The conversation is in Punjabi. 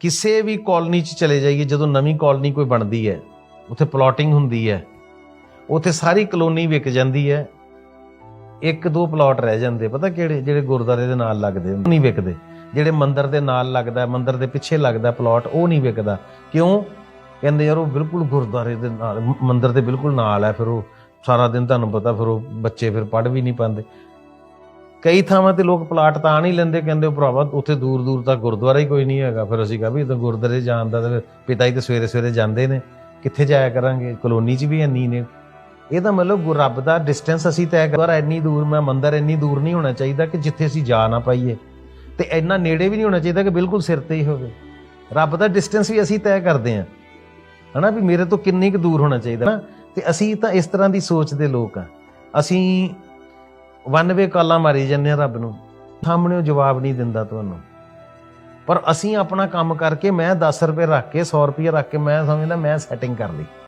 ਕਿਸੇ ਵੀ ਕਾਲਨੀ 'ਚ ਚਲੇ ਜਾਈਏ, ਜਦੋਂ ਨਵੀਂ ਕਾਲਨੀ ਕੋਈ ਬਣਦੀ ਹੈ, ਉੱਥੇ ਪਲਾਟਿੰਗ ਹੁੰਦੀ ਹੈ, ਉੱਥੇ ਸਾਰੀ ਕਲੋਨੀ ਵਿਕ ਜਾਂਦੀ ਹੈ, ਇੱਕ ਦੋ ਪਲਾਟ ਰਹਿ ਜਾਂਦੇ, ਪਤਾ ਕਿਹੜੇ? ਜਿਹੜੇ ਗੁਰਦਾਰੇ ਦੇ ਨਾਲ ਲੱਗਦੇ ਉਹ ਨਹੀਂ ਵਿਕਦੇ। ਜਿਹੜੇ ਮੰਦਰ ਦੇ ਨਾਲ ਲੱਗਦਾ, ਮੰਦਰ ਦੇ ਪਿੱਛੇ ਲੱਗਦਾ ਪਲਾਟ ਉਹ ਨਹੀਂ ਵਿਕਦਾ। ਕਿਉਂ? ਕਹਿੰਦੇ ਯਾਰ, ਉਹ ਬਿਲਕੁਲ ਗੁਰਦਾਰੇ ਦੇ ਨਾਲ ਮੰਦਰ ਦੇ ਬਿਲਕੁਲ ਨਾਲ ਹੈ, ਫਿਰ ਉਹ ਸਾਰਾ ਦਿਨ ਤੁਹਾਨੂੰ ਪਤਾ, ਫਿਰ ਉਹ ਬੱਚੇ ਫਿਰ ਪੜ੍ਹ ਵੀ ਨਹੀਂ ਪਾਉਂਦੇ। ਕਈ ਥਾਵਾਂ ਤੇ ਲੋਕ ਪਲਾਟ ਤਾਂ ਨਹੀਂ ਲੈਂਦੇ, ਕਹਿੰਦੇ ਉਹ ਭਰਾਵਾ ਉੱਥੇ ਦੂਰ ਦੂਰ ਤੱਕ ਗੁਰਦੁਆਰਾ ਹੀ ਕੋਈ ਨਹੀਂ ਹੈਗਾ। ਫਿਰ ਅਸੀਂ ਕਹਾਂ ਵੀ ਤਾਂ ਗੁਰਦੁਆਰੇ ਜਾਣ ਦਾ ਤਾਂ ਪਿਤਾ ਹੀ ਤੇ ਸਵੇਰੇ ਸਵੇਰੇ ਜਾਂਦੇ ਨੇ। ਕਿੱਥੇ ਜਾਇਆ ਕਰਾਂਗੇ? ਕਲੋਨੀ 'ਚ ਵੀ ਇੰਨੀ ਨੇ। ਇਹਦਾ ਮਤਲਬ ਗੁਰ- ਰੱਬ ਦਾ ਡਿਸਟੈਂਸ ਅਸੀਂ ਤੈਅ ਕਰ ਇੰਨੀ ਦੂਰ, ਮੈਂ ਮੰਦਰ ਇੰਨੀ ਦੂਰ ਨਹੀਂ ਹੋਣਾ ਚਾਹੀਦਾ ਕਿ ਜਿੱਥੇ ਅਸੀਂ ਜਾ ਨਾ ਪਾਈਏ। ਤੇ ਇੰਨਾ ਨੇੜੇ ਵੀ ਨਹੀਂ ਹੋਣਾ ਚਾਹੀਦਾ ਕਿ ਬਿਲਕੁਲ ਸਿਰ ਤੇ ਹੀ ਹੋਵੇ। ਰੱਬ ਦਾ ਡਿਸਟੈਂਸ ਵੀ ਅਸੀਂ ਤੈਅ ਕਰਦੇ ਹਾਂ। ਹਨਾ ਵੀ ਮੇਰੇ ਤੋਂ ਕਿੰਨੀ ਕੁ ਦੂਰ ਹੋਣਾ ਚਾਹੀਦਾ। ਨਾ ਤੇ ਅਸੀਂ ਤਾਂ ਇਸ ਤਰ੍ਹਾਂ ਦੀ ਸੋਚ ਦੇ ਲੋਕ ਆ ਅਸੀਂ ਵਨਵੇ ਕਾਲਾਂ ਮਾਰੀ ਜਾਂਦੇ ਆ ਰੱਬ ਨੂੰ। ਸਾਹਮਣੇ ਉਹ ਜਵਾਬ ਨਹੀਂ ਦਿੰਦਾ ਤੁਹਾਨੂੰ। ਪਰ ਅਸੀਂ ਆਪਣਾ ਕੰਮ ਕਰਕੇ ਮੈਂ 10 ਰੁਪਏ ਰੱਖ ਕੇ 100 ਰੁਪਏ ਰੱਖ ਕੇ ਮੈਂ ਸਮਝਦਾ ਮੈਂ ਸੈਟਿੰਗ ਕਰ ਲਈ।